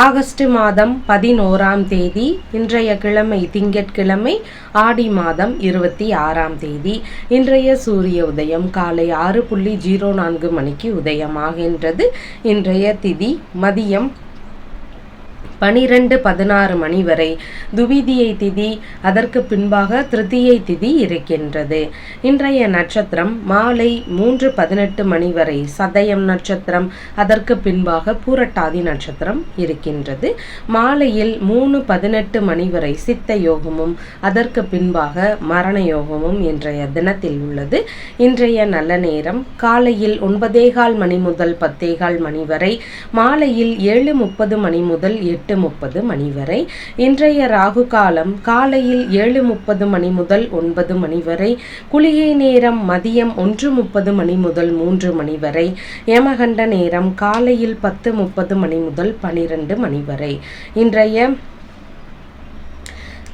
August மாதம் பதினோராம் தேதி இன்றைய கிழமை திங்கட்கிழமை ஆடி மாதம் இருபத்தி ஆறாம் தேதி. இன்றைய சூரிய உதயம் காலை ஆறு புள்ளி ஜீரோ நான்கு மணிக்கு உதயமாகின்றது. இன்றைய திதி மதியம் பனிரெண்டு பதினாறு மணி வரை துவிதியை திதி அதற்கு பின்பாக திருத்தியை திதி இருக்கின்றது. இன்றைய நட்சத்திரம் மாலை மூன்று பதினெட்டு மணி வரை சதயம் நட்சத்திரம் அதற்கு பின்பாக பூரட்டாதி நட்சத்திரம் இருக்கின்றது. மாலையில் மூணு பதினெட்டு மணி வரை சித்த யோகமும் அதற்கு பின்பாக மரண யோகமும் இன்றைய தினத்தில் உள்ளது. இன்றைய நல்ல நேரம் காலையில் ஒன்பதேகால் மணி முதல் பத்தேகால் மணி வரை மாலையில் ஏழு முப்பது மணி முதல் எட்டு எட்டு முப்பது மணி வரை இன்றைய ராகு காலம் காலையில் ஏழு முப்பது மணி முதல் ஒன்பது மணி வரை. குளிகை நேரம் மதியம் ஒன்று முப்பது மணி முதல் மூன்று மணி வரை. யமகண்ட நேரம் காலையில் பத்து முப்பது மணி முதல் பனிரெண்டு மணி வரை. இன்றைய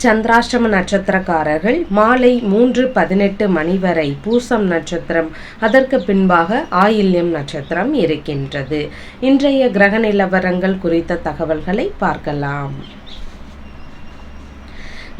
சந்திராஷ்டம நட்சத்திரக்காரர்கள் மாலை மூன்று பதினெட்டு மணி வரை பூசம் நட்சத்திரம். அதற்கு பின்பாக ஆயில்யம் நட்சத்திரம் இருக்கின்றது. இன்றைய கிரக நிலவரங்கள் குறித்த தகவல்களை பார்க்கலாம்.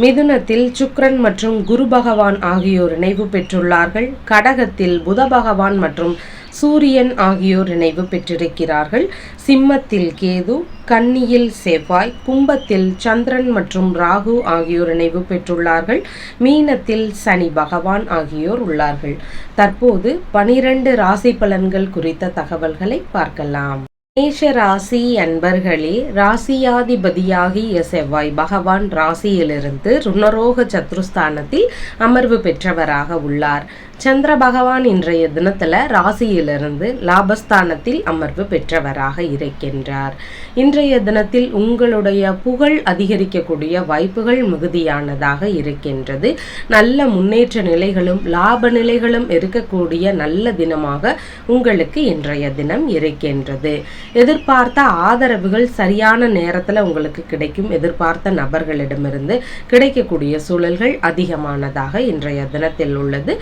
மிதுனத்தில் சுக்ரன் மற்றும் குரு பகவான் ஆகியோர் இணைவு பெற்றுள்ளார்கள். கடகத்தில் புத பகவான் மற்றும் சூரியன் ஆகியோர் நினைவு பெற்றிருக்கிறார்கள். சிம்மத்தில் கேது கன்னியில் செவ்வாய் கும்பத்தில் சந்திரன் மற்றும் ராகு ஆகியோர் நினைவு பெற்றுள்ளார்கள். மீனத்தில் சனி பகவான் ஆகியோர் உள்ளார்கள். தற்போது பனிரெண்டு ராசி பலன்கள் குறித்த தகவல்களை பார்க்கலாம். மேஷ ராசி அன்பர்களே ராசியாதிபதியாகிய செவ்வாய் பகவான் ராசியிலிருந்து ருணரோக சத்ருஸ்தானத்தில் அமர்வு பெற்றவராக உள்ளார். சந்திர பகவான் இன்றைய தினத்தில் ராசியிலிருந்து லாபஸ்தானத்தில் அமர்வு பெற்றவராக இருக்கின்றார். இன்றைய தினத்தில் உங்களுடைய புகழ் அதிகரிக்கக்கூடிய வாய்ப்புகள் மிகுதியானதாக இருக்கின்றது. நல்ல முன்னேற்ற நிலைகளும் லாப நிலைகளும் இருக்கக்கூடிய நல்ல தினமாக உங்களுக்கு இன்றைய தினம் இருக்கின்றது. எதிர்பார்த்த ஆதரவுகள் சரியான நேரத்தில் உங்களுக்கு கிடைக்கும். எதிர்பார்த்த நபர்களிடமிருந்து கிடைக்கக்கூடிய சூழல்கள் அதிகமானதாக இன்றைய தினத்தில் உள்ளது.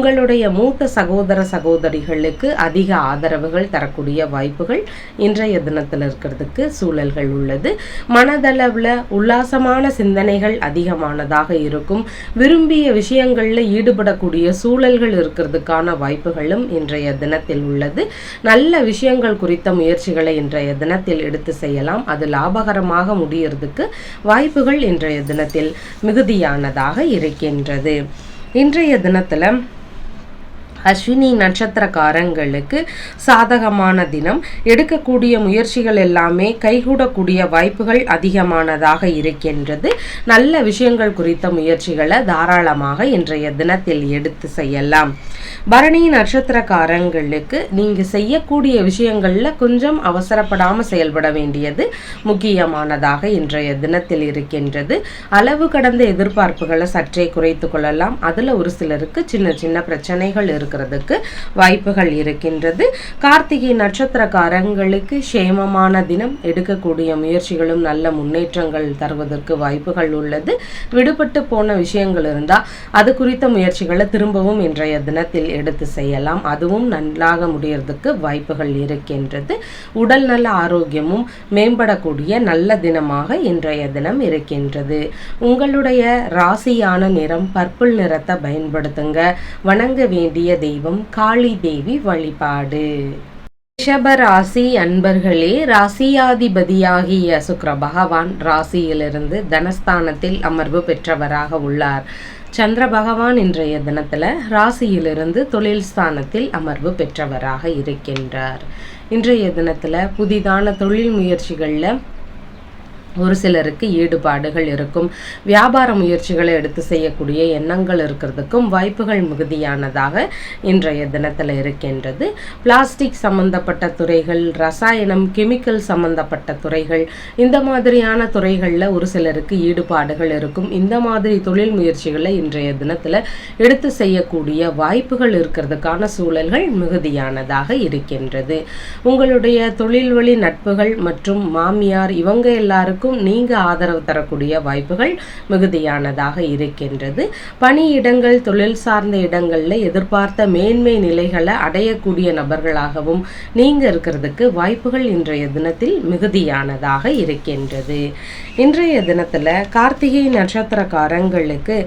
உங்களுடைய மூத்த சகோதர சகோதரிகளுக்கு அதிக ஆதரவுகள் தரக்கூடிய வாய்ப்புகள் இன்றைய தினத்தில் இருக்கிறதுக்கு சூழல்கள் உள்ளது. மனதளவில் உல்லாசமான சிந்தனைகள் அதிகமானதாக இருக்கும். விரும்பிய விஷயங்களில் ஈடுபடக்கூடிய சூழல்கள் இருக்கிறதுக்கான வாய்ப்புகளும் இன்றைய தினத்தில் உள்ளது. நல்ல விஷயங்கள் குறித்த முயற்சிகளை இன்றைய தினத்தில் எடுத்து செய்யலாம். அது லாபகரமாக முடியறதுக்கு வாய்ப்புகள் இன்றைய தினத்தில் மிகுதியானதாக இருக்கின்றது. இன்றைய தினத்தில் அஸ்வினி நட்சத்திரக்காரங்களுக்கு சாதகமான தினம். எடுக்கக்கூடிய முயற்சிகள் எல்லாமே கைகூடக்கூடிய வாய்ப்புகள் அதிகமானதாக இருக்கின்றது. நல்ல விஷயங்கள் குறித்த முயற்சிகளை தாராளமாக இன்றைய தினத்தில் எடுத்து செய்யலாம். பரணி நட்சத்திரக்காரங்களுக்கு நீங்கள் செய்யக்கூடிய விஷயங்களில் கொஞ்சம் அவசரப்படாமல் செயல்பட வேண்டியது முக்கியமானதாக இன்றைய தினத்தில் இருக்கின்றது. அளவு கடந்த எதிர்பார்ப்புகளை சற்றே குறைத்து கொள்ளலாம். அதில் ஒரு சிலருக்கு சின்ன சின்ன பிரச்சனைகள் இருக்கும் இருக்கிறதுக்கு வாய்ப்புகள் இருக்கின்றது. கார்த்திகை நட்சத்திரக்காரங்களுக்கு சேமமான தினம் எடுக்கக்கூடிய முயற்சிகளும் நல்ல முன்னேற்றங்கள் தருவதற்கு வாய்ப்புகள் உள்ளது. விடுபட்டு போன விஷயங்கள் இருந்தால் அது குறித்த முயற்சிகளை திரும்பவும் இன்றைய தினத்தில் எடுத்து செய்யலாம். அதுவும் நன்றாக முடியறதுக்கு வாய்ப்புகள் இருக்கின்றது. உடல் நல ஆரோக்கியமும் மேம்படக்கூடிய நல்ல தினமாக இன்றைய தினம் இருக்கின்றது. உங்களுடைய ராசியான நிறம் பர்பிள் நிறத்தை பயன்படுத்துங்க. வணங்க வேண்டிய தெய்வம் காளி தேவி வழிபாடு. ரிஷபராசி அன்பர்களே ராசியாதிபதியாகிய சுக்கர பகவான் ராசியிலிருந்து தனஸ்தானத்தில் அமர்வு பெற்றவராக உள்ளார். சந்திர பகவான் இன்றைய தினத்தில் ராசியிலிருந்து தொழில் ஸ்தானத்தில் அமர்வு பெற்றவராக இருக்கின்றார். இன்றைய தினத்தில் புதிதான தொழில் முயற்சிகளில் ஒரு சிலருக்கு ஈடுபாடுகள் இருக்கும். வியாபார முயற்சிகளை எடுத்து செய்யக்கூடிய எண்ணங்கள் இருக்கிறதுக்கும் வாய்ப்புகள் மிகுதியானதாக இன்றைய தினத்தில் இருக்கின்றது. பிளாஸ்டிக் சம்பந்தப்பட்ட துறைகள் ரசாயனம் கெமிக்கல் சம்பந்தப்பட்ட துறைகள் இந்த மாதிரியான துறைகளில் ஒரு சிலருக்கு ஈடுபாடுகள் இருக்கும். இந்த மாதிரி தொழில் முயற்சிகளை இன்றைய தினத்தில் எடுத்து செய்யக்கூடிய வாய்ப்புகள் இருக்கிறதுக்கான சூழல்கள் மிகுதியானதாக இருக்கின்றது. உங்களுடைய தொழில் வழி நட்புகள் மற்றும் மாமியார் இவங்க எல்லாருக்கும் எல்லாருக்கும் நீங்க ஆதரவு தரக்கூடிய வாய்ப்புகள் மிகுதியானதாக இருக்கின்றது. பணியிடங்கள் தொழில் சார்ந்த இடங்களில் எதிர்பார்த்த மேன்மை நிலைகளை அடையக்கூடிய நபர்களாகவும் நீங்க இருக்கிறதுக்கு வாய்ப்புகள் இன்றைய தினத்தில் மிகுதியானதாக இருக்கின்றது. இன்றைய தினத்தில் கார்த்திகை நட்சத்திரக்காரங்களுக்கு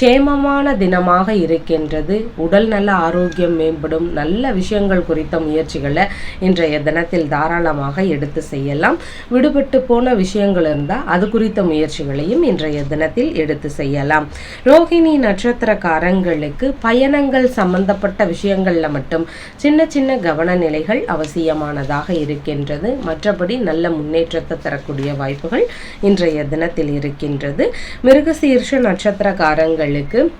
சேமமான தினமாக இருக்கின்றது. உடல் நல ஆரோக்கியம் மேம்படும் நல்ல விஷயங்கள் குறித்த முயற்சிகளை இன்றைய தினத்தில் தாராளமாக எடுத்து செய்யலாம். விடுபட்டு போன விஷயங்கள் இருந்தால் அது குறித்த முயற்சிகளையும் இன்றைய தினத்தில் எடுத்து செய்யலாம். ரோஹிணி நட்சத்திரக்காரங்களுக்கு பயணங்கள் சம்பந்தப்பட்ட விஷயங்களில் மட்டும் சின்ன சின்ன கவன நிலைகள் அவசியமானதாக இருக்கின்றது. மற்றபடி நல்ல முன்னேற்றத்தை தரக்கூடிய வாய்ப்புகள் இன்றைய தினத்தில் இருக்கின்றது. மிருகசீர்ஷ நட்சத்திரக்காரங்களுக்கு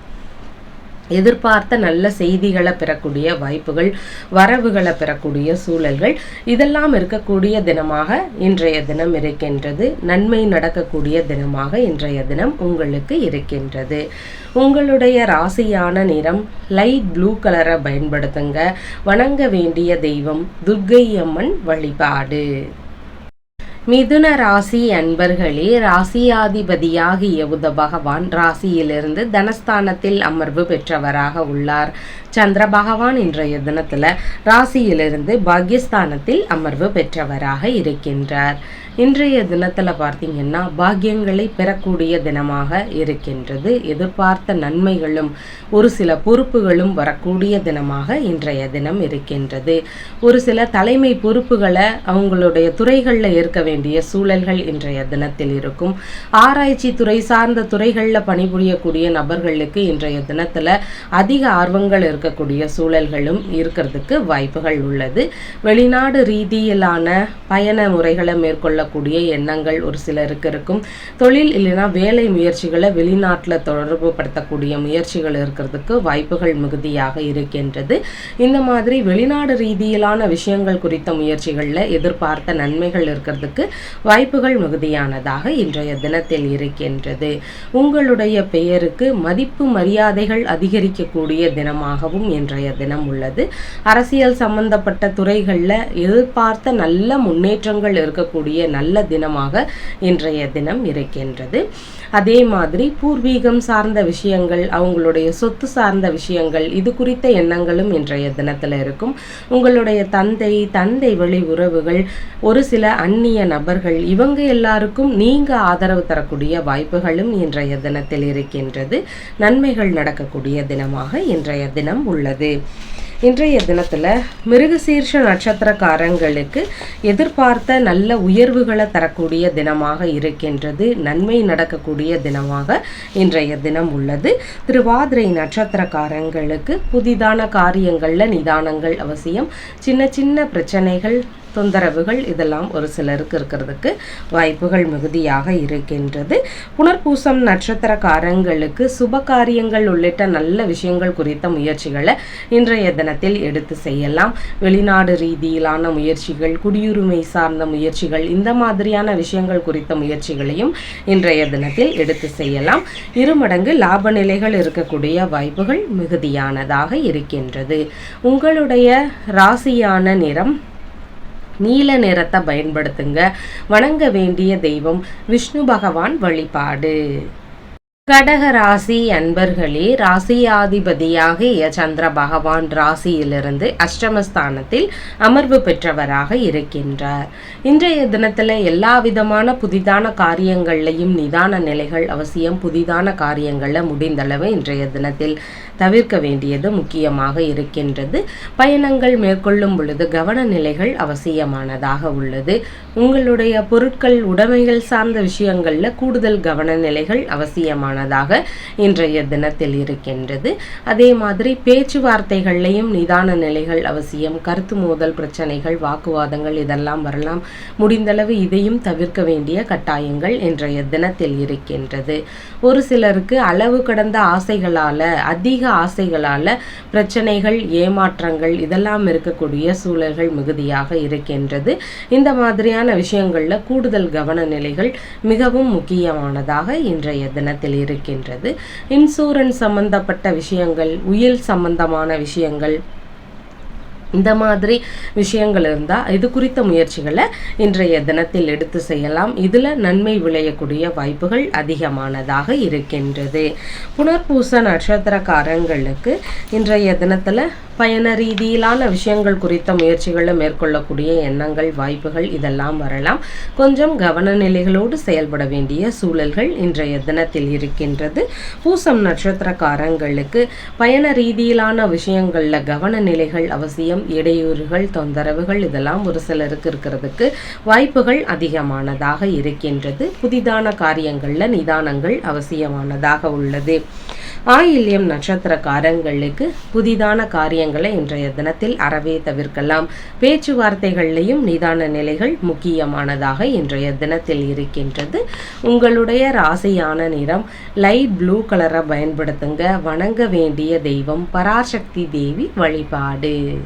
எதிர்பார்த்த நல்ல செய்திகளை பெறக்கூடிய வாய்ப்புகள் வரவுகளை பெறக்கூடிய சூழல்கள் இதெல்லாம் இருக்கக்கூடிய தினமாக இன்றைய தினம் இருக்கின்றது. நன்மை நடக்கக்கூடிய தினமாக இன்றைய தினம் உங்களுக்கு இருக்கின்றது. உங்களுடைய ராசியான நிறம் லைட் ப்ளூ கலரை பயன்படுத்துங்க. வணங்க வேண்டிய தெய்வம் துர்க்கை அம்மன் வழிபாடு. மிதுன ராசி அன்பர்களே ராசியாதிபதியாகிய உத பகவான் ராசியிலிருந்து தனஸ்தானத்தில் அமர்வு பெற்றவராக உள்ளார். சந்திர பகவான் இன்றைய தினத்தில் ராசியிலிருந்து பாக்யஸ்தானத்தில் அமர்வு பெற்றவராக இருக்கின்றார். இன்றைய தினத்தில் பார்த்தீங்கன்னா பாக்கியங்களை பெறக்கூடிய தினமாக இருக்கின்றது. எதிர்பார்த்த நன்மைகளும் ஒரு சில பொறுப்புகளும் வரக்கூடிய தினமாக இன்றைய தினம் இருக்கின்றது. ஒரு சில தலைமை பொறுப்புகளை அவங்களுடைய துறைகளில் இருக்க வேண்டிய சூழல்கள் இன்றைய தினத்தில் இருக்கும். ஆராய்ச்சி துறை சார்ந்த துறைகளில் பணிபுரியக்கூடிய நபர்களுக்கு இன்றைய தினத்தில் அதிக ஆர்வங்கள் இருக்கக்கூடிய சூழல்களும் இருக்கிறதுக்கு வாய்ப்புகள் உள்ளது. வெளிநாடு ரீதியிலான பயண முறைகளை மேற்கொள்ள கொள்ளக்கூடிய எண்ணங்கள் ஒரு சிலருக்கு இருக்கும். தொழில் இல்லைன்னா வேலை முயற்சிகளை வெளிநாட்டில் தொடர்பு படுத்தக்கூடிய முயற்சிகள் இருக்கிறதுக்கு வாய்ப்புகள் மிகுதியாக இருக்கின்றது. இந்த மாதிரி வெளிநாடு ரீதியிலான விஷயங்கள் குறித்த முயற்சிகளில் எதிர்பார்த்த நன்மைகள் இருக்கிறதுக்கு வாய்ப்புகள் மிகுதியானதாக இன்றைய தினத்தில் இருக்கின்றது. உங்களுடைய பெயருக்கு மதிப்பு மரியாதைகள் அதிகரிக்கக்கூடிய தினமாகவும் இன்றைய தினம் உள்ளது. அரசியல் சம்பந்தப்பட்ட துறைகளில் எதிர்பார்த்த நல்ல முன்னேற்றங்கள் இருக்கக்கூடிய நல்ல தினமாக இன்றைய தினம் இருக்கின்றது. அதே மாதிரி பூர்வீகம் சார்ந்த விஷயங்கள் அவங்களுடைய சொத்து சார்ந்த விஷயங்கள் இது குறித்த எண்ணங்களும் இன்றைய தினத்தில் இருக்கும். உங்களுடைய தந்தை தந்தை வழி உறவுகள் ஒரு சில அந்நிய நபர்கள் இவங்க எல்லாருக்கும் நீங்க ஆதரவு தரக்கூடிய வாய்ப்புகளும் இன்றைய தினத்தில் இருக்கின்றது. நன்மைகள் நடக்கக்கூடிய தினமாக இன்றைய தினம் உள்ளது. இன்றைய தினத்தில் மிருகசீர்ஷ நட்சத்திரக்காரங்களுக்கு எதிர்பார்த்த நல்ல உயர்வுகளை தரக்கூடிய தினமாக இருக்கின்றது. நன்மை நடக்கக்கூடிய தினமாக இன்றைய தினம் உள்ளது. திருவாதிரை நட்சத்திரக்காரங்களுக்கு புதிதான காரியங்களில் நிதானங்கள் அவசியம். சின்ன சின்ன பிரச்சனைகள் தொந்தரவுகள் இதெல்லாம் ஒரு சிலருக்கு இருக்கிறதுக்கு வாய்ப்புகள் மிகுதியாக இருக்கின்றது. புனர்பூசம் நட்சத்திரக்காரங்களுக்கு சுப காரியங்கள் உள்ளிட்ட நல்ல விஷயங்கள் குறித்த முயற்சிகளை இன்றைய தினத்தில் எடுத்து செய்யலாம். வெளிநாடு ரீதியிலான முயற்சிகள் குடியுரிமை சார்ந்த முயற்சிகள் இந்த மாதிரியான விஷயங்கள் குறித்த முயற்சிகளையும் இன்றைய தினத்தில் எடுத்து செய்யலாம். இருமடங்கு லாப நிலைகள் இருக்கக்கூடிய வாய்ப்புகள் மிகுதியானதாக இருக்கின்றது. உங்களுடைய ராசியான நிறம் நீல நிறத்தை பயன்படுத்துங்க. வணங்க வேண்டிய தெய்வம் விஷ்ணு பகவான் வழிபாடு. கடக ராசி அன்பர்களே ராசியாதிபதியாக சந்திர பகவான் ராசியிலிருந்து அஷ்டமஸ்தானத்தில் அமர்வு பெற்றவராக இருக்கின்றார். இன்றைய தினத்தில் எல்லா விதமான புதிதான காரியங்கள்லையும் நிதான நிலைகள் அவசியம். புதிதான காரியங்களில் முடிந்தளவு இன்றைய தினத்தில் தவிர்க்க வேண்டியது முக்கியமாக இருக்கின்றது. பயணங்கள் மேற்கொள்ளும் பொழுது கவன நிலைகள் அவசியமானதாக உள்ளது. உங்களுடைய பொருட்கள் உடைமைகள் சார்ந்த விஷயங்களில் கூடுதல் கவன நிலைகள் அவசியமானதாக இன்றைய தினத்தில் இருக்கின்றது. அதே மாதிரி பேச்சுவார்த்தைகள்லையும் நிதான நிலைகள் அவசியம். கருத்து மோதல் பிரச்சனைகள் வாக்குவாதங்கள் இதெல்லாம் வரலாம். முடிந்தளவு இதையும் தவிர்க்க வேண்டிய கட்டாயங்கள் இன்றைய தினத்தில் இருக்கின்றது. ஒரு சிலருக்கு அளவு கடந்த ஆசைகளால் அதிக ஆசைகளால் பிரச்சனைகள் ஏமாற்றங்கள் இதெல்லாம் இருக்கக்கூடிய சூழல்கள் மிகுதியாக இருக்கின்றது. இந்த மாதிரியான விஷயங்களில் கூடுதல் கவன நிலைகள் மிகவும் முக்கியமானதாக இன்றைய தினத்தில் இருக்கின்றது. இன்சூரன்ஸ் சம்பந்தப்பட்ட விஷயங்கள் உயில் சம்பந்தமான விஷயங்கள் இந்த மாதிரி விஷயங்கள் இருந்தால் இது குறித்த முயற்சிகளை இன்றைய தினத்தில் எடுத்து செய்யலாம். இதில் நன்மை விளையக்கூடிய வாய்ப்புகள் அதிகமானதாக இருக்கின்றது. புனர்பூச நட்சத்திரக்காரங்களுக்கு இன்றைய தினத்தில் பயண ரீதியிலான விஷயங்கள் குறித்த முயற்சிகளை மேற்கொள்ளக்கூடிய எண்ணங்கள் வாய்ப்புகள் இதெல்லாம் வரலாம். கொஞ்சம் கவன நிலைகளோடு செயல்பட வேண்டிய சூழல்கள் இன்றைய தினத்தில் இருக்கின்றது. பூசம் நட்சத்திரக்காரங்களுக்கு பயண ரீதியிலான விஷயங்களில் கவன நிலைகள் அவசியம். இடையூறுகள் தொந்தரவுகள் இதெல்லாம் ஒரு சிலருக்கு இருக்கிறதுக்கு வாய்ப்புகள் அதிகமானதாக இருக்கின்றது. புதிதான காரியங்களில் நிதானங்கள் அவசியமானதாக உள்ளது. ஆயில்யம் நட்சத்திரக்காரங்களுக்கு புதிதான காரியங்களை இன்றைய தினத்தில் அறவே தவிர்க்கலாம். பேச்சுவார்த்தைகள்லையும் நிதான நிலைகள் முக்கியமானதாக இன்றைய தினத்தில் இருக்கின்றது. உங்களுடைய ராசியான நிறம் லைட் ப்ளூ கலரை பயன்படுத்துங்க. வணங்க வேண்டிய தெய்வம் பராசக்தி தேவி வழிபாடு.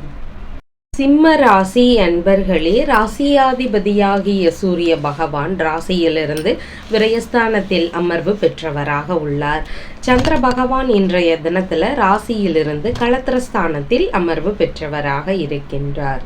சிம்ம ராசி அன்பர்களே ராசியாதிபதியாகிய சூரிய பகவான் ராசியிலிருந்து விரயஸ்தானத்தில் அமர்வு பெற்றவராக உள்ளார். சந்திர பகவான் இன்றைய தினத்தில் ராசியிலிருந்து களத்திரஸ்தானத்தில் அமர்வு பெற்றவராக இருக்கின்றார்.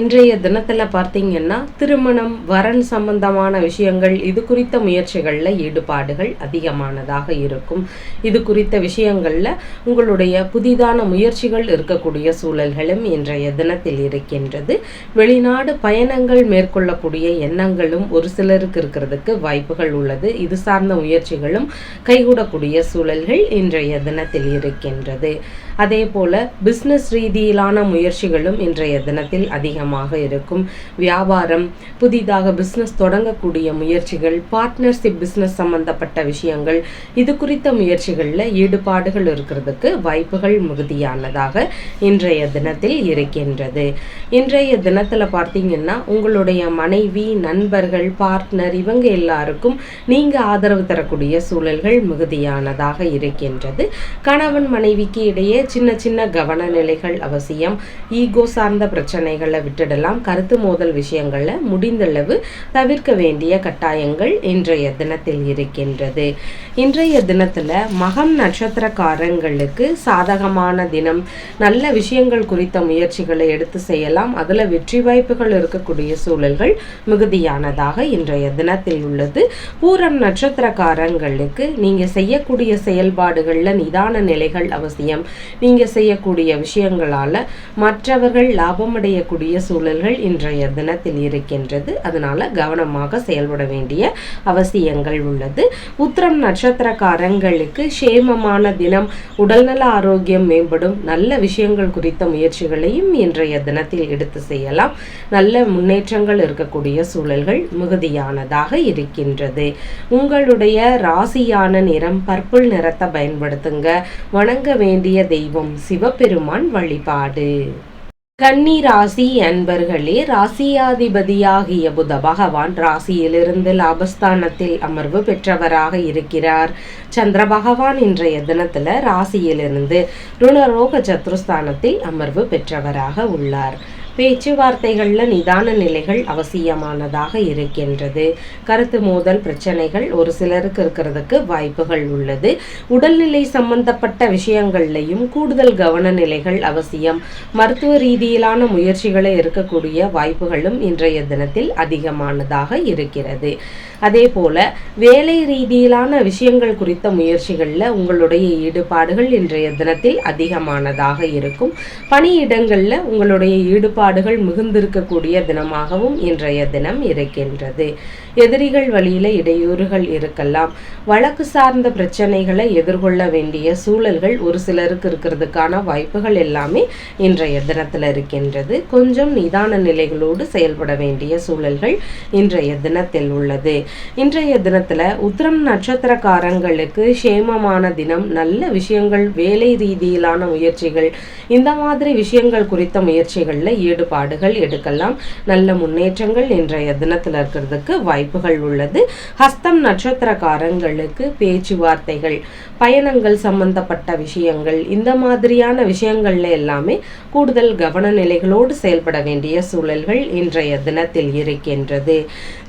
இன்றைய தினத்தில் பார்த்தீங்கன்னா திருமணம் வரன் சம்பந்தமான விஷயங்கள் இது குறித்த முயற்சிகளில் ஈடுபாடுகள் அதிகமானதாக இருக்கும். இது குறித்த விஷயங்களில் உங்களுடைய புதிதான முயற்சிகள் இருக்கக்கூடிய சூழல்களும் இன்றைய தினத்தில் இருக்கின்றது. வெளிநாடு பயணங்கள் மேற்கொள்ளக்கூடிய எண்ணங்களும் ஒரு சிலருக்கு இருக்கிறதுக்கு வாய்ப்புகள் உள்ளது. இது சார்ந்த முயற்சிகளும் கைகூடக்கூடிய சூழல்கள் இன்றைய தினத்தில் இருக்கின்றது. அதே போல பிஸ்னஸ் ரீதியிலான முயற்சிகளும் இன்றைய தினத்தில் அதிகமாக இருக்கும். வியாபாரம் புதிதாக பிஸ்னஸ் தொடங்கக்கூடிய முயற்சிகள் பார்ட்னர்ஷிப் பிஸ்னஸ் சம்பந்தப்பட்ட விஷயங்கள் இது குறித்த முயற்சிகளில் ஈடுபாடுகள் இருக்கிறதுக்கு வாய்ப்புகள் மிகுதியானதாக இன்றைய தினத்தில் இருக்கின்றது. இன்றைய தினத்தில் பார்த்தீங்கன்னா உங்களுடைய மனைவி நண்பர்கள் பார்ட்னர் இவங்க எல்லாருக்கும் நீங்கள் ஆதரவு தரக்கூடிய சூழல்கள் மிகுதியானதாக இருக்கின்றது. கணவன் மனைவிக்கு இடையே சின்ன சின்ன கவன நிலைகள் அவசியம். ஈகோ சார்ந்த பிரச்சனைகளை விட்டுடலாம். கருத்து மோதல் விஷயங்களை முடிந்தளவு தவிர்க்க வேண்டிய கட்டாயங்கள் இன்றைய தினத்தில் இருக்கின்றது. இன்றைய தினத்தில் மகம் நட்சத்திரக்காரங்களுக்கு சாதகமான தினம். நல்ல விஷயங்கள் குறித்த முயற்சிகளை எடுத்து செய்யலாம். அதில் வெற்றி வாய்ப்புகள் இருக்கக்கூடிய சூழல்கள் மிகுதியானதாக இன்றைய தினத்தில் உள்ளது. பூரம் நட்சத்திரக்காரங்களுக்கு நீங்கள் செய்யக்கூடிய செயல்பாடுகளில் நிதான நிலைகள் அவசியம். நீங்கள் செய்யக்கூடிய விஷயங்களால் மற்றவர்கள் லாபம் அடையக்கூடிய சூழல்கள் இன்றைய தினத்தில் இருக்கின்றது. அதனால கவனமாக செயல்பட வேண்டிய அவசியங்கள் உள்ளது. உத்திரம் நட்சத்திரக்காரங்களுக்கு சேமமான தினம் உடல்நல ஆரோக்கியம் மேம்படும் நல்ல விஷயங்கள் குறித்த முயற்சிகளையும் இன்றைய தினத்தில் எடுத்து செய்யலாம். நல்ல முன்னேற்றங்கள் இருக்கக்கூடிய சூழல்கள் மிகுதியானதாக இருக்கின்றது. உங்களுடைய ராசியான நிறம் பர்பிள் நிறத்தை பயன்படுத்துங்க. வணங்க வேண்டிய தெய்வம் சிவபெருமான் வழிபாடு. கன்னி ராசி அன்பர்களே ராசியாதிபதியாகிய புத பகவான் ராசியிலிருந்து லாபஸ்தானத்தில் அமர்வு பெற்றவராக இருக்கிறார். சந்திர பகவான் இன்றைய தினத்துல ராசியிலிருந்து ருணரோக சத்ருஸ்தானத்தில் அமர்வு பெற்றவராக உள்ளார். பேச்சுவார்த்தைகளில் நிதான நிலைகள் அவசியமானதாக இருக்கின்றது. கருத்து மோதல் பிரச்சனைகள் ஒரு சிலருக்கு இருக்கிறதுக்கு வாய்ப்புகள் உள்ளது. உடல்நிலை சம்பந்தப்பட்ட விஷயங்கள்லையும் கூடுதல் கவன நிலைகள் அவசியம். மருத்துவ ரீதியிலான முயற்சிகளை இருக்கக்கூடிய வாய்ப்புகளும் இன்றைய தினத்தில் அதிகமானதாக இருக்கிறது. அதே போல வேலை ரீதியிலான விஷயங்கள் குறித்த முயற்சிகளில் உங்களுடைய ஈடுபாடுகள் இன்றைய தினத்தில் அதிகமானதாக இருக்கும். பணியிடங்களில் உங்களுடைய ஈடுபாடு ஈடுபாடுகள் மிகுந்திருக்கக்கூடிய தினமாகவும் இன்றைய தினம் இருக்கின்றது. எதிரிகள் வழியில இடையூறுகள் இருக்கலாம். வழக்கு சார்ந்த பிரச்சனைகளை எதிர்கொள்ள வேண்டிய சூழல்கள் ஒரு சிலருக்கு இருக்கிறதுக்கான வாய்ப்புகள் எல்லாமே இன்றைய தினத்தில் இருக்கின்றது. கொஞ்சம் நிதான நிலைகளோடு செயல்பட வேண்டிய சூழல்கள் இன்றைய தினத்தில் உள்ளது. இன்றைய தினத்தில் உத்திரம் நட்சத்திரக்காரங்களுக்கு சேமமான தினம் நல்ல விஷயங்கள் வேலை ரீதியிலான முயற்சிகள் இந்த மாதிரி விஷயங்கள் குறித்த முயற்சிகளில் ஈடுபாடுகள் எடுக்கலாம். நல்ல முன்னேற்றங்கள் இன்றைய தினத்தில் இருக்கிறதுக்கு வாய்ப்புகள் உள்ளது. ஹஸ்தம் நட்சத்திரக்காரங்களுக்கு பேச்சுவார்த்தைகள் பயணங்கள் சம்பந்தப்பட்ட விஷயங்கள் இந்த மாதிரியான விஷயங்கள்ல எல்லாமே கூடுதல் கவன நிலைகளோடு செயல்பட வேண்டிய சூழல்கள் இன்றைய தினத்தில் இருக்கின்றது.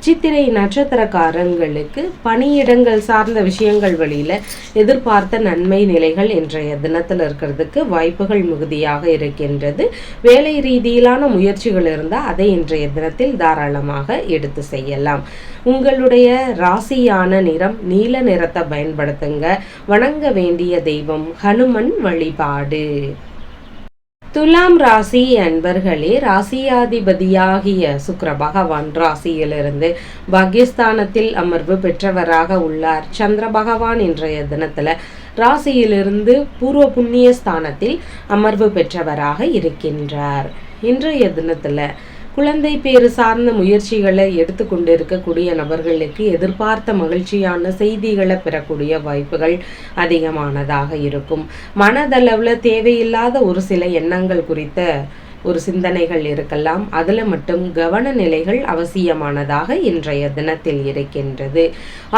சித்திரை நட்சத்திரக்காரங்களுக்கு பணியிடங்கள் சார்ந்த விஷயங்கள் வழியில எதிர்பார்த்த நன்மை நிலைகள் இன்றைய தினத்தில் இருக்கிறதுக்கு வாய்ப்புகள் மிகுதியாக இருக்கின்றது. வேலை ரீதியிலான முயற்சிகள் இருந்தால் அதை இன்றைய தினத்தில் தாராளமாக எடுத்து செய்யலாம். உங்களுடைய ராசியான நிறம் நீல நிறத்தை பயன்படுத்துங்க. வணங்க வேண்டிய தெய்வம் ஹனுமன் வழிபாடு. துலாம் ராசி அன்பர்களே ராசியாதிபதியாகிய சுக்கர பகவான் ராசியிலிருந்து பாகிஸ்தானத்தில் அமர்வு பெற்றவராக உள்ளார். சந்திர பகவான் இன்றைய தினத்துல ராசியிலிருந்து பூர்வ புண்ணிய ஸ்தானத்தில் அமர்வு பெற்றவராக இருக்கின்றார். இன்றைய தினத்துல குழந்தை பேறு சார்ந்த முயற்சிகளை எடுத்துக்கொண்டு இருக்கக்கூடிய நபர்களுக்கு எதிர்பார்த்த மகிழ்ச்சியான செய்திகளை பெறக்கூடிய வாய்ப்புகள் அதிகமானதாக இருக்கும். மனதளவில் தேவையில்லாத ஒரு சில எண்ணங்கள் குறித்த ஒரு சிந்தனைகள் இருக்கலாம். அதில் மட்டும் கவன நிலைகள் அவசியமானதாக இன்றைய தினத்தில் இருக்கின்றது.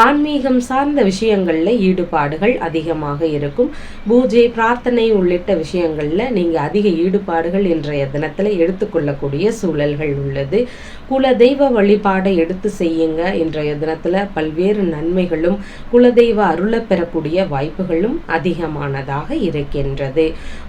ஆன்மீகம் சார்ந்த விஷயங்களில் ஈடுபாடுகள் அதிகமாக இருக்கும். பூஜை பிரார்த்தனை உள்ளிட்ட விஷயங்களில் நீங்கள் அதிக ஈடுபாடுகள் இன்றைய தினத்தில் எடுத்துக்கொள்ளக்கூடிய சூழல்கள் உள்ளது. குல தெய்வ வழிபாடை எடுத்து செய்யுங்க. இன்றைய தினத்தில் பல்வேறு நன்மைகளும் குலதெய்வ அருளை பெறக்கூடிய வாய்ப்புகளும் அதிகமானதாக இருக்கின்றது.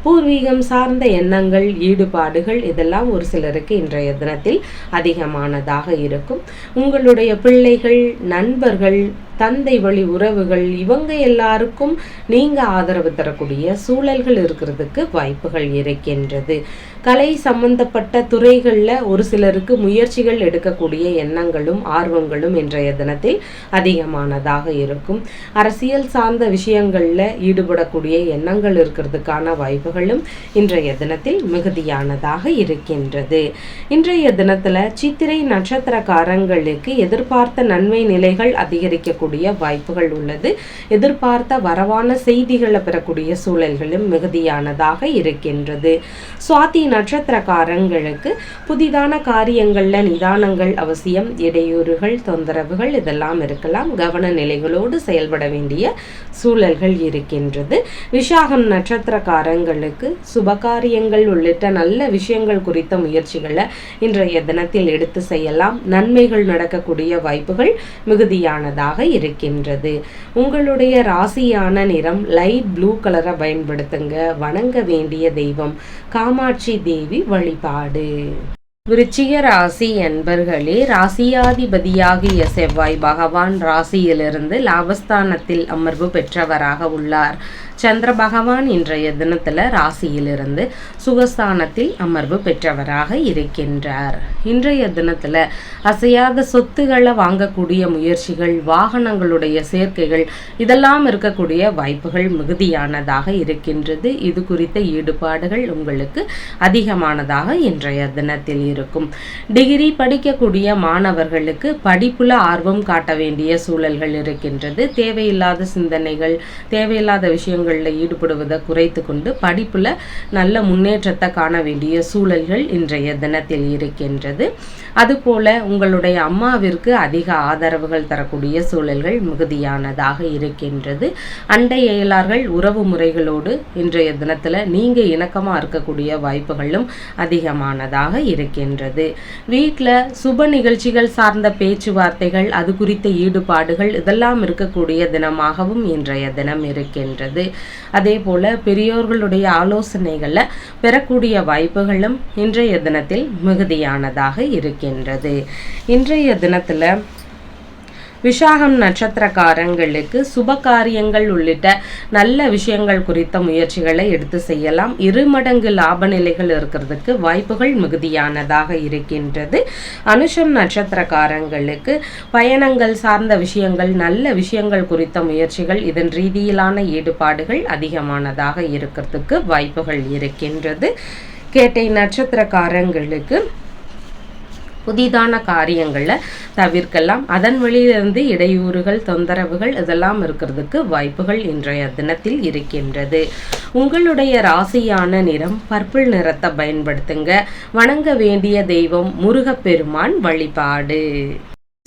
பூர்வீகம் சார்ந்த எண்ணங்கள் ஈடுபாடுகள் இதெல்லாம் ஒரு சிலருக்கு இன்றைய தினத்தில் அதிகமானதாக இருக்கும். உங்களுடைய பிள்ளைகள் நண்பர்கள் தந்தை வழி உறவுகள் இவங்க எல்லாருக்கும் நீங்கள் ஆதரவு தரக்கூடிய சூழல்கள் இருக்கிறதுக்கு வாய்ப்புகள் இருக்கின்றது. கலை சம்பந்தப்பட்ட துறைகளில் ஒரு சிலருக்கு முயற்சிகள் எடுக்கக்கூடிய எண்ணங்களும் ஆர்வங்களும் இன்றைய தினத்தில் அதிகமானதாக இருக்கும். அரசியல் சார்ந்த விஷயங்களில் ஈடுபடக்கூடிய எண்ணங்கள் இருக்கிறதுக்கான வாய்ப்புகளும் இன்றைய தினத்தில் மிகுதியானதாக இருக்கின்றது. இன்றைய தினத்தில் சித்திரை நட்சத்திரக்காரங்களுக்கு எதிர்பார்த்த நன்மை நிலைகள் அதிகரிக்கக்கூடிய வாய்ப்புகள் உள்ளது. எதிர்பார்த்த வரவான செய்திகளை பெறக்கூடிய சூழல்களும் மிகுதியானதாக இருக்கின்றது. சுவாதி நட்சத்திரக்காரங்களுக்கு புதிதான காரியங்களில் நிதானங்கள் அவசியம் இடையூறுகள் தொந்தரவுகள் இதெல்லாம் இருக்கலாம். கவன நிலைகளோடு செயல்பட வேண்டிய சூழல்கள் இருக்கின்றது. விஷாகம் நட்சத்திரக்காரங்களுக்கு சுபகாரியங்கள் உள்ளிட்ட நல்ல விஷயங்கள் குறித்த முயற்சிகளை இன்றைய தினத்தில் எடுத்து செய்யலாம். நன்மைகள் நடக்கக்கூடிய வாய்ப்புகள் மிகுதியானதாக இருக்கின்றது. உங்களுடைய ராசியான நிறம் லைட் ப்ளூ கலரை பயன்படுத்துங்க. வணங்க வேண்டிய தெய்வம் காமாட்சி தேவி வழிபாடு. விருச்சிக ராசி என்பர்களே ராசியாதிபதியாகிய செவ்வாய் பகவான் ராசியிலிருந்து லாபஸ்தானத்தில் அமர்வு பெற்றவராக உள்ளார். சந்திர பகவான் இன்றைய தினத்தில் ராசியிலிருந்து சுகஸ்தானத்தில் அமர்வு பெற்றவராக இருக்கின்றார். இன்றைய தினத்தில் அசையாத சொத்துக்களை வாங்கக்கூடிய முயற்சிகள் வாகனங்களுடைய சேர்க்கைகள் இதெல்லாம் இருக்கக்கூடிய வாய்ப்புகள் மிகுதியானதாக இருக்கின்றது. இது குறித்த ஈடுபாடுகள் உங்களுக்கு அதிகமானதாக இன்றைய தினத்தில் இருக்கும். டிகிரி படிக்கக்கூடிய மாணவர்களுக்கு படிப்புல ஆர்வம் காட்ட வேண்டிய சூழல்கள் இருக்கின்றது. தேவையில்லாத சிந்தனைகள் தேவையில்லாத விஷயங்கள் விஷயங்களில் ஈடுபடுவதை குறைத்து கொண்டு படிப்பில் நல்ல முன்னேற்றத்தை காண வேண்டிய சூழல்கள் இன்றைய தினத்தில் இருக்கின்றது. அதுபோல உங்களுடைய அம்மாவிற்கு அதிக ஆதரவுகள் தரக்கூடிய சூழல்கள் மிகுதியானதாக இருக்கின்றது. அண்டை அயலார்கள் உறவு முறைகளோடு இன்றைய தினத்தில் நீங்கள் இணக்கமாக இருக்கக்கூடிய வாய்ப்புகளும் அதிகமானதாக இருக்கின்றது. வீட்டில் சுப நிகழ்ச்சிகள் சார்ந்த பேச்சுவார்த்தைகள் அது குறித்த ஈடுபாடுகள் இதெல்லாம் இருக்கக்கூடிய தினமாகவும் இன்றைய தினம் இருக்கின்றது. அதே போல பெரியோர்களுடைய ஆலோசனைகளை பெறக்கூடிய வாய்ப்புகளும் இன்றைய தினத்தில் மிகுதியானதாக இருக்கின்றது. இன்றைய தினத்தில் விஷாகம் நட்சத்திரக்காரங்களுக்கு சுப காரியங்கள் உள்ளிட்ட நல்ல விஷயங்கள் குறித்த முயற்சிகளை எடுத்து செய்யலாம். இரு மடங்கு லாப நிலைகள் இருக்கிறதுக்கு வாய்ப்புகள் மிகுதியானதாக இருக்கின்றது. அனுஷம் நட்சத்திரக்காரங்களுக்கு பயணங்கள் சார்ந்த விஷயங்கள் நல்ல விஷயங்கள் குறித்த முயற்சிகள் இதன் ரீதியிலான ஈடுபாடுகள் அதிகமானதாக இருக்கிறதுக்கு வாய்ப்புகள் இருக்கின்றது. கேட்டை நட்சத்திரக்காரங்களுக்கு புதிதான காரியங்களை தவிர்க்கலாம். அதன் வழியிலிருந்து இடையூறுகள் தொந்தரவுகள் இதெல்லாம் இருக்கிறதுக்கு வாய்ப்புகள் இன்றைய தினத்தில் இருக்கின்றது. உங்களுடைய ராசியான நிறம் பர்பிள் நிறத்தை பயன்படுத்துங்க. வணங்க வேண்டிய தெய்வம் முருகப்பெருமான் வழிபாடு.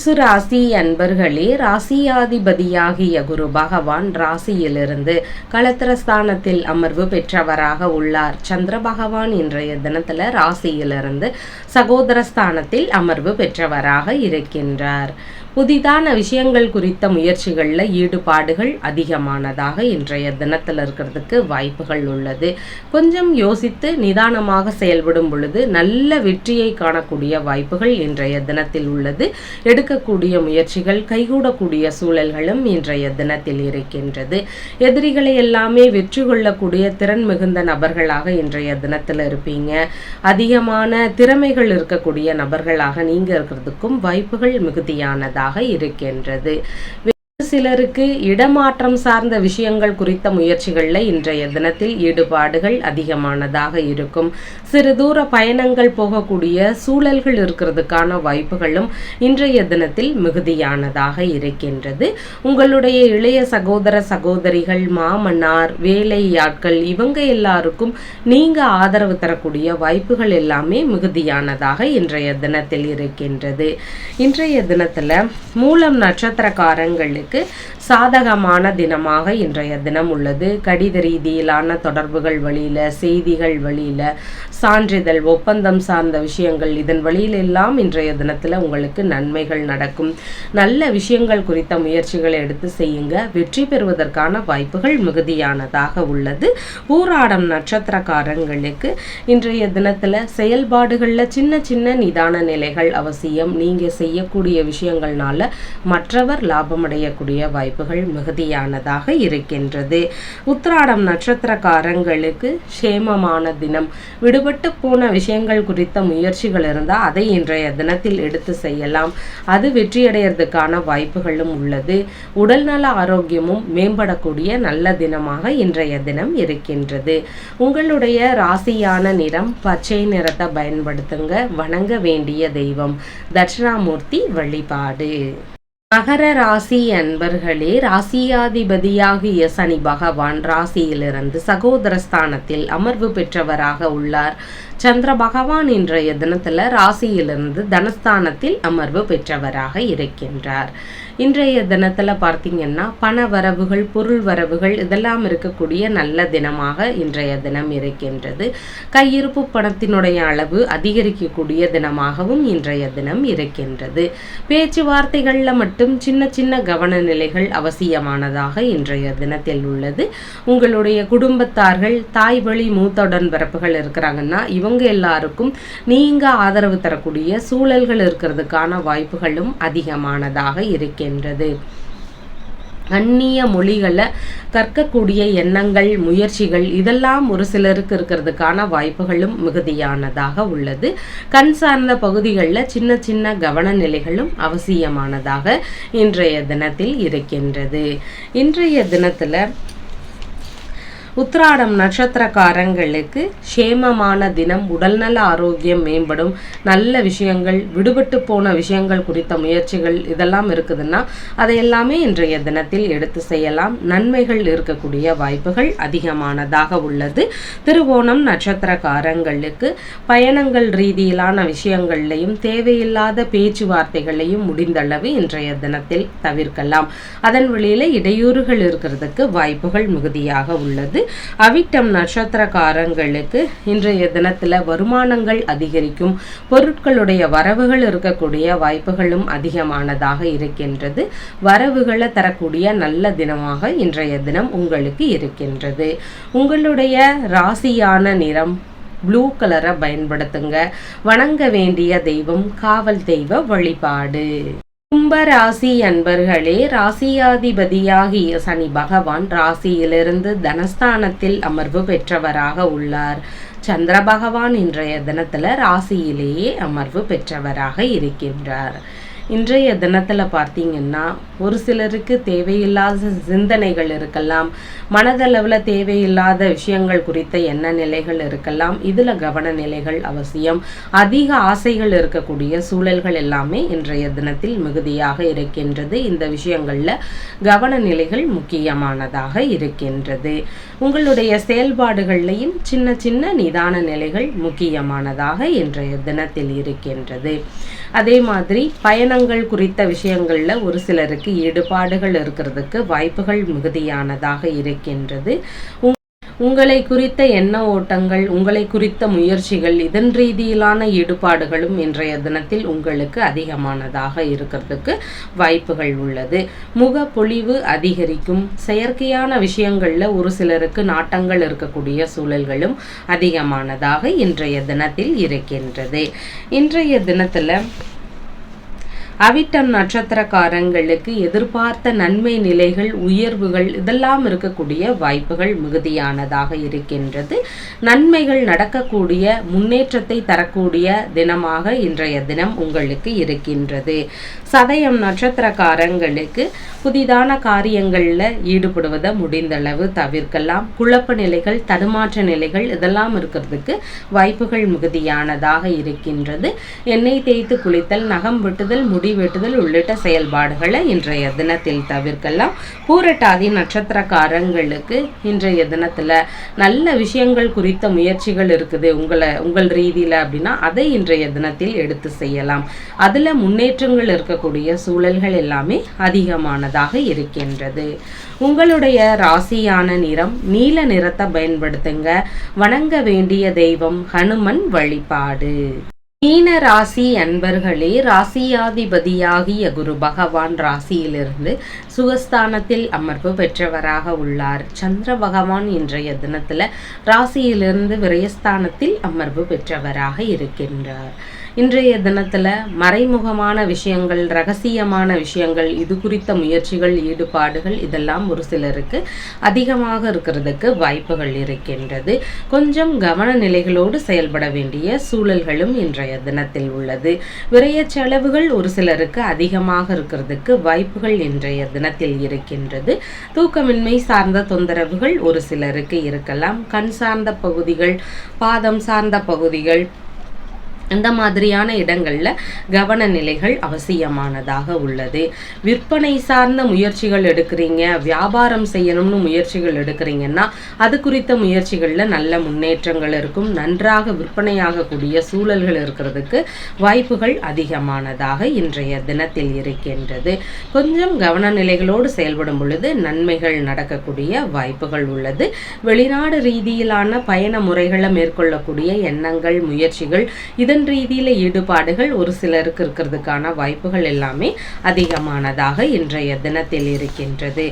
ராசி அன்பர்களே ராசியாதிபதியாகிய குரு பகவான் ராசியிலிருந்து கலத்திரஸ்தானத்தில் அமர்வு பெற்றவராக உள்ளார். சந்திர பகவான் இன்றைய தினத்துல ராசியிலிருந்து சகோதரஸ்தானத்தில் அமர்வு பெற்றவராக இருக்கின்றார். புதிதான விஷயங்கள் குறித்த முயற்சிகளில் ஈடுபாடுகள் அதிகமானதாக இன்றைய தினத்தில் இருக்கிறதுக்கு வாய்ப்புகள் உள்ளது. கொஞ்சம் யோசித்து நிதானமாக செயல்படும் பொழுது நல்ல வெற்றியை காணக்கூடிய வாய்ப்புகள் இன்றைய தினத்தில் உள்ளது. எடுக்கக்கூடிய முயற்சிகள் கைகூடக்கூடிய சூழல்களும் இன்றைய தினத்தில் இருக்கின்றது. எதிரிகளை எல்லாமே வெற்றி கொள்ளக்கூடிய திறன் மிகுந்த நபர்களாக இன்றைய தினத்தில் இருப்பீங்க. அதிகமான திறமைகள் இருக்கக்கூடிய நபர்களாக நீங்கள் இருக்கிறதுக்கும் வாய்ப்புகள் மிகுதியானதாக இருக்கின்றது. சிலருக்கு இடமாற்றம் சார்ந்த விஷயங்கள் குறித்த முயற்சிகளில் இன்றைய தினத்தில் ஈடுபாடுகள் அதிகமானதாக இருக்கும். சிறு தூர பயணங்கள் போகக்கூடிய சூழல்கள் இருக்கிறதுக்கான வாய்ப்புகளும் இன்றைய தினத்தில் மிகுதியானதாக இருக்கின்றது. உங்களுடைய இளைய சகோதர சகோதரிகள் மாமன்னார் வேலையாட்கள் இவங்க எல்லாருக்கும் நீங்க ஆதரவு தரக்கூடிய வாய்ப்புகள் எல்லாமே மிகுதியானதாக இன்றைய தினத்தில் இருக்கின்றது. இன்றைய தினத்தில் மூலம் நட்சத்திரக்காரங்களுக்கு உங்களுக்கு சாதகமான தினமாக இன்றைய தினம் உள்ளது. கடித ரீதியிலான தொடர்புகள் வழியில் செய்திகள் வழியில் சான்றிதழ் ஒப்பந்தம் சார்ந்த விஷயங்கள் இதன் வழியில் எல்லாம் இன்றைய தினத்தில் உங்களுக்கு நன்மைகள் நடக்கும். நல்ல விஷயங்கள் குறித்த முயற்சிகளை எடுத்து செய்யுங்க. வெற்றி பெறுவதற்கான வாய்ப்புகள் மிகுதியானதாக உள்ளது. பூராடம் நட்சத்திரக்காரங்களுக்கு இன்றைய தினத்தில் செயல்பாடுகளில் சின்ன சின்ன நிதான நிலைகள் அவசியம். நீங்கள் செய்யக்கூடிய விஷயங்கள்னால மற்றவர் லாபமடையக்கூடிய வாய்ப்பு வாய்ப்புகள் மிகுதியானதாக இருக்கின்றது. உத்திராடம் நட்சத்திரக்காரங்களுக்கு சேமமான தினம். விடுபட்டு போன விஷயங்கள் குறித்த முயற்சிகள் இருந்தால் அதை இன்றைய தினத்தில் எடுத்து செய்யலாம். அது வெற்றியடைகிறதுக்கான வாய்ப்புகளும் உள்ளது. உடல்நல ஆரோக்கியமும் மேம்படக்கூடிய நல்ல தினமாக இன்றைய தினம் இருக்கின்றது. உங்களுடைய ராசியான நிறம் பச்சை நிறத்தை பயன்படுத்துங்க. வணங்க வேண்டிய தெய்வம். தட்சிணாமூர்த்தி வழிபாடு. மகர ராசி அன்பர்களே ராசியாதிபதியாகிய சனி பகவான் ராசியிலிருந்து சகோதரஸ்தானத்தில் அமர்வு பெற்றவராக உள்ளார். சந்திர பகவான் இன்றைய தினத்தில் ராசியிலிருந்து தனஸ்தானத்தில் அமர்வு பெற்றவராக இருக்கின்றார். இன்றைய தினத்தில் பார்த்தீங்கன்னா பண வரவுகள் பொருள் வரவுகள் இதெல்லாம் இருக்கக்கூடிய நல்ல தினமாக இன்றைய தினம் இருக்கின்றது. கையிருப்பு பணத்தினுடைய அளவு அதிகரிக்கக்கூடிய தினமாகவும் இன்றைய தினம் இருக்கின்றது. பேச்சுவார்த்தைகளில் மட்டும் சின்ன சின்ன கவன நிலைகள் அவசியமானதாக இன்றைய தினத்தில் உள்ளது. உங்களுடைய குடும்பத்தார்கள் தாய் வழி மூத்தவுடன் பிறப்புகள் இருக்கிறாங்கன்னா இவங்க எல்லாருக்கும் நீங்க ஆதரவு தரக்கூடிய சூழல்கள் இருக்கிறதுக்கான வாய்ப்புகளும் அதிகமானதாக இருக்கின்றது அந்நிய மொழிகளை கற்கக்கூடிய எண்ணங்கள் முயற்சிகள் இதெல்லாம் ஒரு சிலருக்கு இருக்கிறதுக்கான வாய்ப்புகளும் மிகுதியானதாக உள்ளது. கண் சார்ந்த பகுதிகளில் சின்ன சின்ன கவன நிலைகளும் அவசியமானதாக இன்றைய தினத்தில் இருக்கின்றது. இன்றைய தினத்தில் உத்ராடம் நட்சத்திரக்காரங்களுக்கு சேமமான தினம் உடல்நல ஆரோக்கியம் மேம்படும் நல்ல விஷயங்கள் விடுபட்டு போன விஷயங்கள் குறித்த முயற்சிகள் இதெல்லாம் இருக்குதுன்னா அதை எல்லாமே இன்றைய தினத்தில் எடுத்து செய்யலாம். நன்மைகள் இருக்கக்கூடிய வாய்ப்புகள் அதிகமானதாக உள்ளது. திருவோணம் நட்சத்திரக்காரங்களுக்கு பயணங்கள் ரீதியிலான விஷயங்கள்லையும் தேவையில்லாத பேச்சுவார்த்தைகளையும் முடிந்தளவு இன்றைய தினத்தில் தவிர்க்கலாம். அதன் வழியில் இடையூறுகள் இருக்கிறதுக்கு வாய்ப்புகள் மிகுதியாக உள்ளது. அவிட்டம் நட்சத்திரக்காரங்களுக்கு இன்றைய தினத்தில் வருமானங்கள் அதிகரிக்கும். பொருட்களுடைய வரவுகள் இருக்கக்கூடிய வாய்ப்புகளும் அதிகமானதாக இருக்கின்றது. வரவுகளை தரக்கூடிய நல்ல தினமாக இன்றைய தினம் உங்களுக்கு இருக்கின்றது. உங்களுடைய ராசியான நிறம் ப்ளூ கலரை பயன்படுத்துங்க. வணங்க வேண்டிய தெய்வம் காவல் தெய்வ வழிபாடு. கும்ப ராசி அன்பர்களே ராசியாதிபதியாகிய சனி பகவான் ராசியிலிருந்து தனஸ்தானத்தில் அமர்வு பெற்றவராக உள்ளார். சந்திர பகவான் இன்றைய தினத்துல ராசியிலேயே அமர்வு பெற்றவராக இருக்கின்றார். இன்றைய தினத்தில் பார்த்தீங்கன்னா ஒரு சிலருக்கு தேவையில்லாத சிந்தனைகள் இருக்கலாம். மனதளவில் தேவையில்லாத விஷயங்கள் குறித்த எண்ண நிலைகள் இருக்கலாம். இதில் கவன நிலைகள் அவசியம். அதிக ஆசைகள் இருக்கக்கூடிய சூழல்கள் எல்லாமே இன்றைய தினத்தில் மிகுதியாக இருக்கின்றது. இந்த விஷயங்களில் கவன நிலைகள் முக்கியமானதாக இருக்கின்றது. உங்களுடைய செயல்பாடுகள்லையும் சின்ன சின்ன நிதான நிலைகள் முக்கியமானதாக இன்றைய தினத்தில் இருக்கின்றது. அதே மாதிரி பயணங்கள் குறித்த விஷயங்களில் ஒரு சிலருக்கு ஈடுபாடுகள் இருக்கிறதுக்கு வாய்ப்புகள் மிகுதியானதாக இருக்கின்றது. உங்களை குறித்த எண்ண ஓட்டங்கள் உங்களை குறித்த முயற்சிகள் இதன் ரீதியிலான ஈடுபாடுகளும் இன்றைய தினத்தில் உங்களுக்கு அதிகமானதாக இருக்கிறதுக்கு வாய்ப்புகள் உள்ளது. முக பொழிவு அதிகரிக்கும். செயற்கையான விஷயங்களில் ஒரு சிலருக்கு நாட்டங்கள் இருக்கக்கூடிய சூழல்களும் அதிகமானதாக இன்றைய தினத்தில் இருக்கின்றது. இன்றைய தினத்தில் அவிட்டம் நட்சத்திரக்காரங்களுக்கு எதிர்பார்த்த நன்மை நிலைகள் உயர்வுகள் இதெல்லாம் இருக்கக்கூடிய வாய்ப்புகள் மிகுதியானதாக இருக்கின்றது. நன்மைகள் நடக்கக்கூடிய முன்னேற்றத்தை தரக்கூடிய தினமாக இன்றைய தினம் உங்களுக்கு இருக்கின்றது. சதயம் நட்சத்திரக்காரங்களுக்கு புதிதான காரியங்களில் ஈடுபடுவதை முடிந்தளவு தவிர்க்கலாம். குழப்ப நிலைகள் தடுமாற்ற நிலைகள் இதெல்லாம் இருக்கிறதுக்கு வாய்ப்புகள் மிகுதியானதாக இருக்கின்றது. எண்ணெய் தேய்த்து குளித்தல் நகம் வெட்டுதல் முடி முடி வெட்டுதல் உள்ளிட்ட செயல்பாடுகளை இன்றைய தினத்தில் தவிர்க்கலாம். பூரட்டாதி நட்சத்திரக்காரங்களுக்கு இன்றைய தினத்தில் நல்ல விஷயங்கள் குறித்த முயற்சிகள் இருக்குது. உங்களை உங்கள் ரீதியில் அப்படின்னா அதை இன்றைய தினத்தில் எடுத்து செய்யலாம். அதில் முன்னேற்றங்கள் இருக்கக்கூடிய சூழல்கள் எல்லாமே அதிகமானதாக இருக்கின்றது. உங்களுடைய ராசியான நிறம் நீல நிறத்தை பயன்படுத்துங்க. வணங்க வேண்டிய தெய்வம் ஹனுமன் வழிபாடு. மீன ராசி அன்பர்களே ராசியாதிபதியாகிய குரு பகவான் ராசியிலிருந்து சுகஸ்தானத்தில் அமர்வு பெற்றவராக உள்ளார். சந்திர பகவான் இன்றைய தினத்தில் ராசியிலிருந்து விரயஸ்தானத்தில் அமர்வு பெற்றவராக இருக்கின்றார். இன்றைய தினத்தில் மறைமுகமான விஷயங்கள் ரகசியமான விஷயங்கள் இது குறித்த முயற்சிகள் ஈடுபாடுகள் இதெல்லாம் ஒரு சிலருக்கு அதிகமாக இருக்கிறதுக்கு வாய்ப்புகள் இருக்கின்றது. கொஞ்சம் கவன நிலைகளோடு செயல்பட வேண்டிய சூழல்களும் இன்றைய தினத்தில் உள்ளது. விரைய செலவுகள் ஒரு சிலருக்கு அதிகமாக இருக்கிறதுக்கு வாய்ப்புகள் இன்றைய தினத்தில் இருக்கின்றது. தூக்கமின்மை சார்ந்த தொந்தரவுகள் ஒரு சிலருக்கு இருக்கலாம். கண் சார்ந்த பகுதிகள் பாதம் சார்ந்த பகுதிகள் இந்த மாதிரியான இடங்களில் கவன நிலைகள் அவசியமானதாக உள்ளது. விற்பனை சார்ந்த முயற்சிகள் எடுக்கிறீங்க வியாபாரம் செய்யணும்னு முயற்சிகள் எடுக்கிறீங்கன்னா அது குறித்த முயற்சிகளில் நல்ல முன்னேற்றங்கள் இருக்கும். நன்றாக விற்பனையாகக்கூடிய சூழல்கள் இருக்கிறதுக்கு வாய்ப்புகள் அதிகமானதாக இன்றைய தினத்தில் இருக்கின்றது. கொஞ்சம் கவன நிலைகளோடு செயல்படும் பொழுது நன்மைகள் நடக்கக்கூடிய வாய்ப்புகள் உள்ளது. வெளிநாடு ரீதியிலான பயண முறைகளை மேற்கொள்ளக்கூடிய எண்ணங்கள் முயற்சிகள் இதன் உடல் ரீதியில் ஈடுபாடுகள் ஒரு சிலருக்கு இருக்கிறதுக்கான வாய்ப்புகள் எல்லாமே அதிகமானதாக இன்றைய தினத்தில் இருக்கின்றது.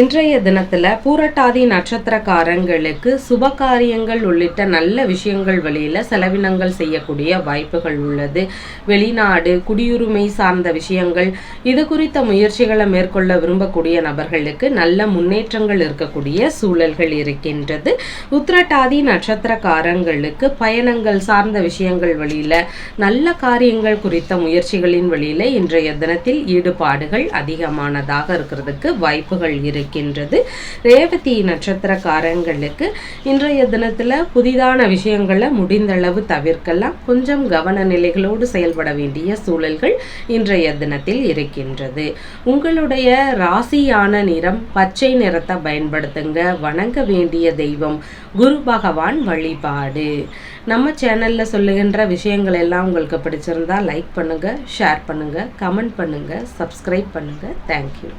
இன்றைய தினத்தில் பூரட்டாதி நட்சத்திரக்காரங்களுக்கு சுப காரியங்கள் உள்ளிட்ட நல்ல விஷயங்கள் வழியில் செலவினங்கள் செய்யக்கூடிய வாய்ப்புகள் உள்ளது. வெளிநாடு குடியுரிமை சார்ந்த விஷயங்கள் இது குறித்த முயற்சிகளை மேற்கொள்ள விரும்பக்கூடிய நபர்களுக்கு நல்ல முன்னேற்றங்கள் இருக்கக்கூடிய சூழல்கள் இருக்கின்றது. உத்திரட்டாதி நட்சத்திரக்காரங்களுக்கு பயணங்கள் சார்ந்த விஷயங்கள் வழியில் நல்ல காரியங்கள் குறித்த முயற்சிகளின் வழியில் இன்றைய தினத்தில் ஈடுபாடுகள் அதிகமானதாக இருக்கிறதுக்கு வாய்ப்புகள் இருக்கு. இருக்கின்றது. ரேவதி நட்சத்திரக்காரங்களுக்கு இன்றைய தினத்தில் புதிதான விஷயங்களை முடிந்தளவு தவிர்க்கலாம். கொஞ்சம் கவன நிலைகளோடு செயல்பட வேண்டிய சூழல்கள் இன்றைய தினத்தில் இருக்கின்றது. உங்களுடைய ராசியான நிறம் பச்சை நிறத்தை பயன்படுத்துங்க. வணங்க வேண்டிய தெய்வம் குரு பகவான் வழிபாடு. நம்ம சேனலில் சொல்லுகின்ற விஷயங்கள் எல்லாம் உங்களுக்கு பிடிச்சிருந்தா லைக் பண்ணுங்கள் ஷேர் பண்ணுங்கள் கமெண்ட் பண்ணுங்கள் சப்ஸ்கிரைப் பண்ணுங்கள் தேங்க்யூ